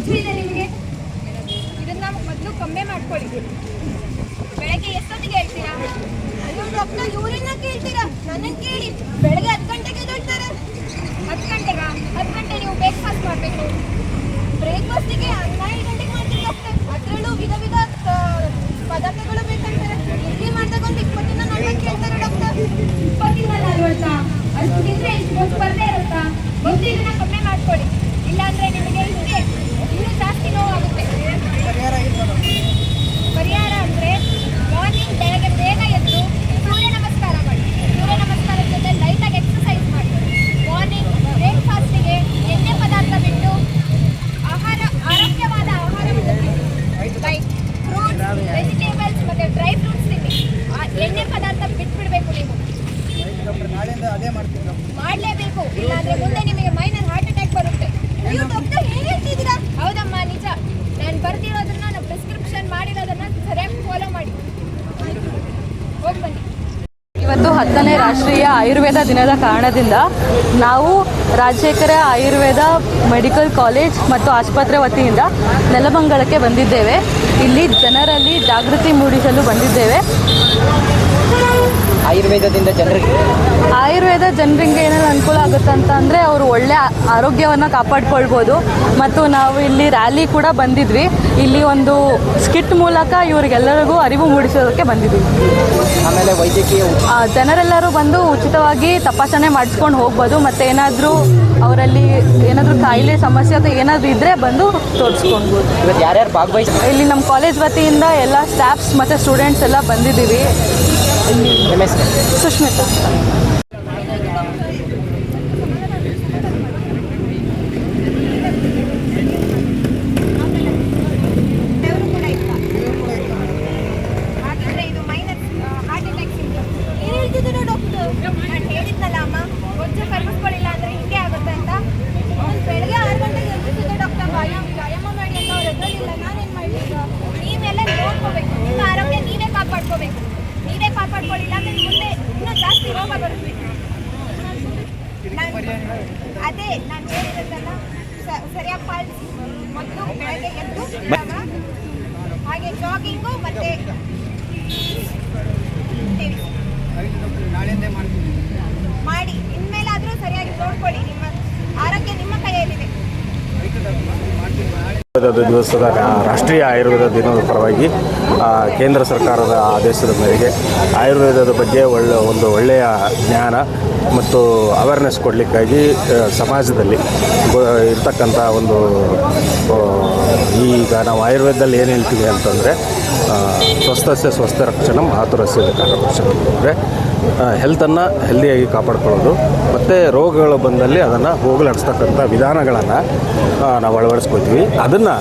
ಗೊತ್ತಿದೆ ನಿಮಗೆ? ಇದನ್ನ ಮೊದಲು ಕಮ್ಮಿ ಮಾಡ್ಕೊಳ್ಳಿ. ಬೆಳಗ್ಗೆ ಎಷ್ಟೊತ್ತಿಗೆ ಹೇಳ್ತೀರಾ? ಡಾಕ್ಟರ್ ಇವ್ರನ್ನ ಕೇಳ್ತೀರಾ? ನನಗೆ ಕೇಳಿ. ಬೆಳಗ್ಗೆ ಹತ್ತು ಗಂಟೆಗೆ ಎದ್ದೇಳ್ತಾರೆ. ಹತ್ತು ಗಂಟೆಗ? ಹತ್ತು ಗಂಟೆ ನೀವು ಬ್ರೇಕ್ಫಾಸ್ಟ್ ಮಾಡಬೇಕು. ಬ್ರೇಕ್ಫಾಸ್ಟಿಗೆ ಹನ್ನೆರಡು ಗಂಟೆಗೆ ಮಾಡ್ತೀರಿ ಡಾಕ್ಟರ್. ಅದರಲ್ಲೂ ವಿಧ ವಿಧ ಆ, ಪದಾರ್ಥಗಳು ಬೇಕಂತಾರೆ ಇಡ್ಲಿ ಮಾಡಿದಾಗ ಒಂದು ಇಪ್ಪತ್ತಿನ ನಲ್ವತ್ತು ಕೇಳ್ತಾರೆ ಡಾಕ್ಟರ್ ಇಪ್ಪತ್ತಿನ ನಲ್ವತ್ತಾ ಅಷ್ಟು ತಿಂದರೆ ಇಷ್ಟು ಸ್ಪರ್ಧೆ ಇರುತ್ತಾ ಮೊದಲು ಇದನ್ನ ಕಮ್ಮಿ ಮಾಡ್ಕೊಳ್ಳಿ ಇಲ್ಲಾಂದ್ರೆ ನಿಮಗೆ ಹಿಂಗೆ ಇನ್ನೂ ಜಾಸ್ತಿ ನೋವಾಗುತ್ತೆ ಪರಿಹಾರ ಅಂದ್ರೆ ಮಾರ್ನಿಂಗ್ ಬೆಳಗ್ಗೆ ಬೇಗ ಎದ್ದು ಸೂರ್ಯ ನಮಸ್ಕಾರ ಮಾಡಿ ಸೂರ್ಯ ನಮಸ್ಕಾರದ ಜೊತೆ ಲೈಟಾಗಿ ಎಕ್ಸಸೈಸ್ ಮಾಡಿ ಮಾರ್ನಿಂಗ್ ಬ್ರೇಕ್ಫಾಸ್ಟಿಗೆ ಎಣ್ಣೆ ಪದಾರ್ಥ ಬಿಟ್ಟು ಆಹಾರ ಆರೋಗ್ಯವಾದ ಆಹಾರವನ್ನು ತಿನ್ನಿ ಲೈಕ್ ಫ್ರೂಟ್ಸ್ ವೆಜಿಟೇಬಲ್ಸ್ ಮತ್ತು ಡ್ರೈ ಫ್ರೂಟ್ಸ್ ತಿನ್ನಿ ಆ ಎಣ್ಣೆ ಪದಾರ್ಥ ಬಿಟ್ಬಿಡ್ಬೇಕು ನೀವು ನಾಳೆಯಿಂದ ಅದೇ ಮಾಡ್ತೀನಿ ಡಾಕ್ಟರ್ ಮಾಡಲೇಬೇಕು. ಇಲ್ಲಾಂದ್ರೆ ಮುಂದೆ ನಿಮಗೆ ಮೈನರ್ ಹಾರ್ಟ್ ಅಟ್ಯಾಕ್ ಬರುತ್ತೆ. ನೀವು ಡಾಕ್ಟರ್ ಹೇಳ್ತಿದ್ದೀರಾ? ಹೌದಮ್ಮ, ನಿಜ. ನಾನು ಬರ್ದಿರೋದನ್ನ, ನಾನು ಪ್ರಿಸ್ಕ್ರಿಪ್ಷನ್ ಮಾಡಿರೋದನ್ನ ಸರಿಯಾಗಿ ಫಾಲೋ ಮಾಡಿ. ಹೋಗಿ ಇವತ್ತು ಹತ್ತನೇ ರಾಷ್ಟ್ರೀಯ ಆಯುರ್ವೇದ ದಿನದ ಕಾರಣದಿಂದ ನಾವು ರಾಜಶೇಖರ ಆಯುರ್ವೇದ ಮೆಡಿಕಲ್ ಕಾಲೇಜ್ ಮತ್ತು ಆಸ್ಪತ್ರೆ ವತಿಯಿಂದ ನೆಲಮಂಗಲಕ್ಕೆ ಬಂದಿದ್ದೇವೆ. ಇಲ್ಲಿ ಜನರಲ್ಲಿ ಜಾಗೃತಿ ಮೂಡಿಸಲು ಬಂದಿದ್ದೇವೆ. ಆಯುರ್ವೇದದಿಂದ ಜನರಿಗೆ? ಆಯುರ್ವೇದ ಜನರಿಗೆ ಏನೇನು ಅನುಕೂಲ ಆಗುತ್ತೆ ಅಂತ ಅಂದರೆ ಅವರು ಒಳ್ಳೆ ಆರೋಗ್ಯವನ್ನು ಕಾಪಾಡ್ಕೊಳ್ಬೋದು. ಮತ್ತು ನಾವು ಇಲ್ಲಿ ರ್ಯಾಲಿ ಕೂಡ ಬಂದಿದ್ವಿ. ಇಲ್ಲಿ ಒಂದು ಸ್ಕಿಟ್ ಮೂಲಕ ಇವರಿಗೆಲ್ಲರಿಗೂ ಅರಿವು ಮೂಡಿಸೋದಕ್ಕೆ ಬಂದಿದ್ವಿ. ಆಮೇಲೆ ವೈದ್ಯಕೀಯ ಜನರೆಲ್ಲರೂ ಬಂದು ಉಚಿತವಾಗಿ ತಪಾಸಣೆ ಮಾಡಿಸ್ಕೊಂಡು ಹೋಗ್ಬೋದು. ಮತ್ತು ಏನಾದರೂ ಅವರಲ್ಲಿ ಏನಾದರೂ ಕಾಯಿಲೆ ಸಮಸ್ಯೆ ಅಥವಾ ಏನಾದರೂ ಇದ್ದರೆ ಬಂದು ತೋರಿಸ್ಕೊಳ್ಬೋದು. ಇವತ್ತು ಯಾರ್ಯಾರು ಭಾಗವಹಿಸಿ ಇಲ್ಲಿ ನಮ್ಮ ಕಾಲೇಜ್ ವತಿಯಿಂದ ಎಲ್ಲ ಸ್ಟಾಫ್ಸ್ ಮತ್ತು ಸ್ಟೂಡೆಂಟ್ಸ್ ಎಲ್ಲ ಬಂದಿದ್ದೀವಿ. ನಿಮ್ಮ ಹೆಸರು ಸುಷ್ಮಿತಾ ಬೆವರು ಕೂಡ ಇಲ್ಲ ಹಾಗಿದ್ರೆ ಇದು ಮೈನಸ್ ಹಾರ್ಟ್ ಅಟ್ಯಾಕ್ ಸಿಂಡ್ರೋಮ್ ಏನು ಹೇಳ್ತಿದ್ದೀರಾ ಡಾಕ್ಟರ್ ನಾನು ಹೇಳಿದ್ನಲ್ಲ ಅಮ್ಮ ಬೊಜ್ಜು ಕರ್ಮಿಸ್ಕೊಳ್ಳಿಲ್ಲ ಅಂದ್ರೆ ಹಿಂಗೆ ಆಗುತ್ತೆ ಅಂತ ಅವ್ನು ಬೆಳಗ್ಗೆ ಆರು ಗಂಟೆಗೆ ಎದ್ದಿಸಿದ್ದೆ ಡಾಕ್ಟರ್ ವ್ಯಾಯಾಮ ವ್ಯಾಯಾಮ ಮಾಡಿ ಅಂತ ಅವ್ರು ಎದ್ರಲಿಲ್ಲ ನಾನೇನು ಮಾಡಲಿ ಈಗ ನೀವೆಲ್ಲ ನೋಡ್ಕೋಬೇಕು ನಿಮ್ಮ ಆರೋಗ್ಯ ನೀವೇ ಕಾಪಾಡ್ಕೋಬೇಕು ನೀವೇ ಇಲ್ಲಾಂದ್ರೆ ಮುಂದೆ ಇನ್ನೂ ಜಾಸ್ತಿ ರೋಗ ಬರುತ್ತೆ. ಅದೇ ನಾನು ಹೇಳಿರೋದಲ್ಲ ಸರಿಯಾಗಿ ಪಾಲಿಸಿ. ಮೊದಲು ಬೆಳಗ್ಗೆ ಎದ್ದು ಹಾಗೆ ಜಾಗಿಂಗು ಮತ್ತೆ ಆಯುರ್ವೇದ ದಿವಸದ ರಾಷ್ಟ್ರೀಯ ಆಯುರ್ವೇದ ದಿನದ ಪರವಾಗಿ ಕೇಂದ್ರ ಸರ್ಕಾರದ ಆದೇಶದ ಮೇರೆಗೆ ಆಯುರ್ವೇದದ ಬಗ್ಗೆ ಒಳ್ಳೆ, ಒಂದು ಒಳ್ಳೆಯ ಜ್ಞಾನ ಮತ್ತು ಅವೇರ್ನೆಸ್ ಕೊಡಲಿಕ್ಕಾಗಿ ಸಮಾಜದಲ್ಲಿ ಇರ್ತಕ್ಕಂಥ ಒಂದು ಈಗ ನಾವು ಆಯುರ್ವೇದದಲ್ಲಿ ಏನು ಹೇಳ್ತೀವಿ ಅಂತಂದರೆ ಸ್ವಸ್ಥಸ್ಯ ಸ್ವಸ್ಥ ರಕ್ಷಣಂ ಆತುರಸ್ಯ ಕಾರ ರಕ್ಷಣಂ. ಅಂದರೆ ಹೆಲ್ತನ್ನು ಹೆಲ್ದಿಯಾಗಿ ಕಾಪಾಡ್ಕೊಳ್ಳೋದು. ಮತ್ತು ರೋಗಗಳು ಬಂದಲ್ಲಿ ಅದನ್ನು ಹೋಗಲಾಡಿಸ್ತಕ್ಕಂಥ ವಿಧಾನಗಳನ್ನು ನಾವು ಅಳವಡಿಸ್ಕೊಳ್ತೀವಿ ಅದನ್ನು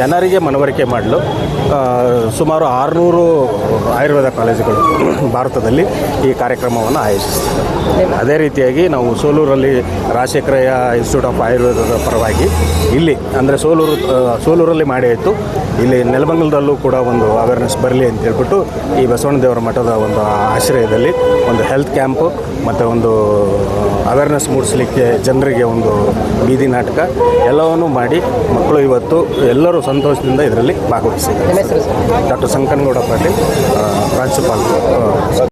ಜನರಿಗೆ ಮನವರಿಕೆ ಮಾಡಲು. ಸುಮಾರು ಆರುನೂರು ಆಯುರ್ವೇದ ಕಾಲೇಜುಗಳು ಭಾರತದಲ್ಲಿ ಈ ಕಾರ್ಯಕ್ರಮವನ್ನು ಆಯೋಜಿಸ್ತೀವಿ. ಅದೇ ರೀತಿಯಾಗಿ ನಾವು ಸೋಲೂರಲ್ಲಿ ರಾಜಶೇಖರಯ್ಯ ಇನ್ಸ್ಟಿಟ್ಯೂಟ್ ಆಫ್ ಆಯುರ್ವೇದದ ಪರವಾಗಿ ಇಲ್ಲಿ, ಅಂದರೆ ಸೋಲೂರು ಸೋಲೂರಲ್ಲಿ ಮಾಡಿ ಆಯಿತು. ಇಲ್ಲಿ ನೆಲಮಂಗಲದಲ್ಲೂ ಕೂಡ ಒಂದು ಅವೇರ್ನೆಸ್ ಬರಲಿ ಅಂತ ಹೇಳ್ಬಿಟ್ಟು ಈ ಬಸವಣ್ಣದೇವರ ಮಠದ ಒಂದು ಆಶ್ರಯದಲ್ಲಿ ಒಂದು ಹೆಲ್ತ್ ಕ್ಯಾಂಪು ಮತ್ತು ಒಂದು ಅವೇರ್ನೆಸ್ ಮೂಡಿಸಲಿಕ್ಕೆ ಜನರಿಗೆ ಒಂದು ಬೀದಿ ನಾಟಕ ಎಲ್ಲವನ್ನೂ ಮಾಡಿ ಮಕ್ಕಳು ಇವತ್ತು ಎಲ್ಲರೂ ಸಂತೋಷದಿಂದ ಇದರಲ್ಲಿ ಭಾಗವಹಿಸಿದ್ದಾರೆ. ಡಾಕ್ಟರ್ ಸಂಕನಗೌಡ ಪಾಟೀಲ್ ಆ, ಪ್ರಾಂಶುಪಾಲರು ಆ,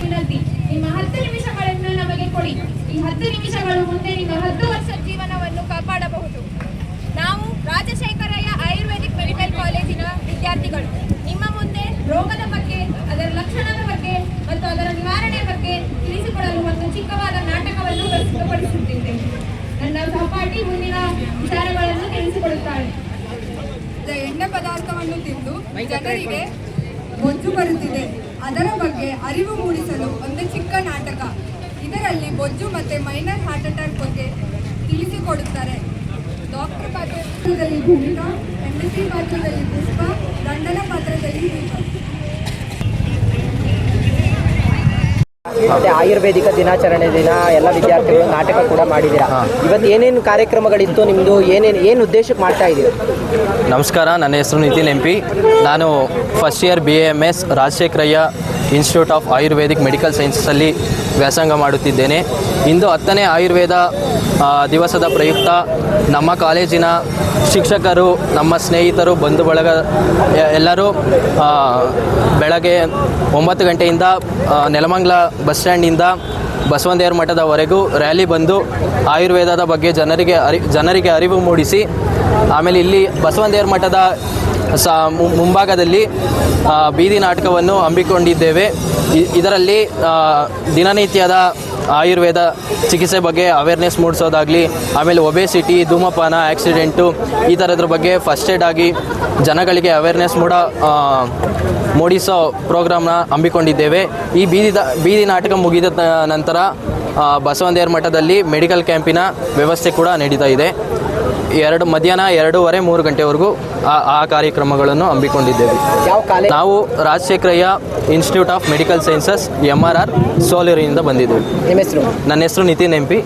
ವಿನಂತಿ ನಿಮ್ಮ ಹತ್ತು ನಿಮಿಷಗಳನ್ನು ನಮಗೆ ಕೊಡಿ ಈ ಹತ್ತು ನಿಮಿಷಗಳು ಮುಂದೆ ನಿಮ್ಮ ಹತ್ತು ವರ್ಷ ಜೀವನವನ್ನು ಕಾಪಾಡಬಹುದು ನಾವು ರಾಜಶೇಖರಯ್ಯ ಆಯುರ್ವೇದಿಕ್ ಮೆಡಿಕಲ್ ಕಾಲೇಜಿನ ವಿದ್ಯಾರ್ಥಿಗಳು ನಿಮ್ಮ ಮುಂದೆ ರೋಗದ ಬಗ್ಗೆ ಅದರ ಲಕ್ಷಣದ ಬಗ್ಗೆ ಮತ್ತು ಅದರ ನಿವಾರಣೆ ಬಗ್ಗೆ ತಿಳಿಸಿಕೊಡಲು ಒಂದು ಚಿಕ್ಕವಾದ ನಾಟಕವನ್ನು ಪ್ರಸ್ತುತಪಡಿಸುತ್ತಿದ್ದೇನೆ ನನ್ನ ಸಹಪಾಠಿ ಮುಂದಿನ ತಿಳಿಸಿಕೊಡುತ್ತಾಳೆ ಎಣ್ಣೆ ಪದಾರ್ಥವನ್ನು ತಿಂದು ಜನರಿಗೆ ಬೊಜ್ಜು ಬರುತ್ತಿದೆ. ಅದರ ಬಗ್ಗೆ ಅರಿವು ಮೂಡಿಸಲು ಒಂದು ಚಿಕ್ಕ ನಾಟಕ. ಇದರಲ್ಲಿ ಬೊಜ್ಜು ಮತ್ತೆ ಮೈನರ್ ಹಾರ್ಟ್ ಅಟ್ಯಾಕ್ ಬಗ್ಗೆ ತಿಳಿಸಿಕೊಡುತ್ತಾರೆ. ಡಾಕ್ಟರ್ ಪಾತ್ರದಲ್ಲಿ ಭೂಮಿಕಾ ಎಂ ಎಸ್ ಪಾತ್ರದಲ್ಲಿ ಪುಷ್ಪ ದಂಡನ ಪಾತ್ರದಲ್ಲಿ ದೀಪ. ಮತ್ತೆ ಆಯುರ್ವೇದಿಕ ದಿನಾಚರಣೆ ದಿನ ಎಲ್ಲ ವಿದ್ಯಾರ್ಥಿಗಳು ನಾಟಕ ಕೂಡ ಮಾಡಿದ್ದೀರಾ? ಇವತ್ತು ಏನೇನು ಕಾರ್ಯಕ್ರಮಗಳಿತ್ತು? ನಿಮ್ದು ಏನೇನು ಏನು ಉದ್ದೇಶಕ್ಕೆ ಮಾಡ್ತಾ ಇದ್ದೀರಿ? ನಮಸ್ಕಾರ ನನ್ನ ಹೆಸರು ನಿತಿನ್ ಎಂ ಪಿ. ನಾನು first year B A M S Rajashekharayya institute of Ayurvedic medical ಸೈನ್ಸಸ್ಸಲ್ಲಿ ವ್ಯಾಸಂಗ ಮಾಡುತ್ತಿದ್ದೇನೆ. ಇಂದು ಹತ್ತನೇ ಆಯುರ್ವೇದ ದಿವಸದ ಪ್ರಯುಕ್ತ ನಮ್ಮ ಕಾಲೇಜಿನ ಶಿಕ್ಷಕರು, ನಮ್ಮ ಸ್ನೇಹಿತರು ಬಂಧು ಬಳಗ ಎಲ್ಲರೂ ಬೆಳಗ್ಗೆ ಒಂಬತ್ತು ಗಂಟೆಯಿಂದ ನೆಲಮಂಗ್ಲ ಬಸ್ ಸ್ಟ್ಯಾಂಡಿಂದ ಬಸವನದೇವರ ಮಠದವರೆಗೂ ರ್ಯಾಲಿ ಬಂದು ಆಯುರ್ವೇದದ ಬಗ್ಗೆ ಜನರಿಗೆ ಅರಿ, ಜನರಿಗೆ ಅರಿವು ಮೂಡಿಸಿ, ಆಮೇಲೆ ಇಲ್ಲಿ ಬಸವನದೇವರ ಮಠದ ಮುಂಭಾಗದಲ್ಲಿ ಬೀದಿ ನಾಟಕವನ್ನು ಹಮ್ಮಿಕೊಂಡಿದ್ದೇವೆ. ಇದರಲ್ಲಿ ದಿನನಿತ್ಯದ ಆಯುರ್ವೇದ ಚಿಕಿತ್ಸೆ ಬಗ್ಗೆ ಅವೇರ್ನೆಸ್ ಮೂಡಿಸೋದಾಗಲಿ, ಆಮೇಲೆ ಒಬೆಸಿಟಿ ಧೂಮಪಾನ ಆಕ್ಸಿಡೆಂಟು ಈ ಥರದ್ರ ಬಗ್ಗೆ ಫಸ್ಟ್ ಏಡ್ ಆಗಿ ಜನಗಳಿಗೆ ಅವೇರ್ನೆಸ್ ಮೂಡ ಮೂಡಿಸೋ ಪ್ರೋಗ್ರಾಮ್ನ ಹಮ್ಮಿಕೊಂಡಿದ್ದೇವೆ. ಈ ಬೀದಿ ಬೀದಿ ನಾಟಕ ಮುಗಿದ ನಂತರ ಬಸವಂದೇರ್ ಮಠದಲ್ಲಿ ಮೆಡಿಕಲ್ ಕ್ಯಾಂಪಿನ ವ್ಯವಸ್ಥೆ ಕೂಡ ನಡೀತಾ ಇದೆ. ಎರಡು ಮಧ್ಯಾಹ್ನ ಎರಡೂವರೆ ಮೂರು ಗಂಟೆವರೆಗೂ ಆ ಆ ಕಾರ್ಯಕ್ರಮಗಳನ್ನು ಹಮ್ಮಿಕೊಂಡಿದ್ದೇವೆ. ನಾವು Rajashekharayya institute of medical sciences M R R ಸೋಲೂರಿನಿಂದ ಬಂದಿದ್ದೇವೆ. ನನ್ನ ಹೆಸರು ನಿತಿನ್ ಎಂ ಪಿ.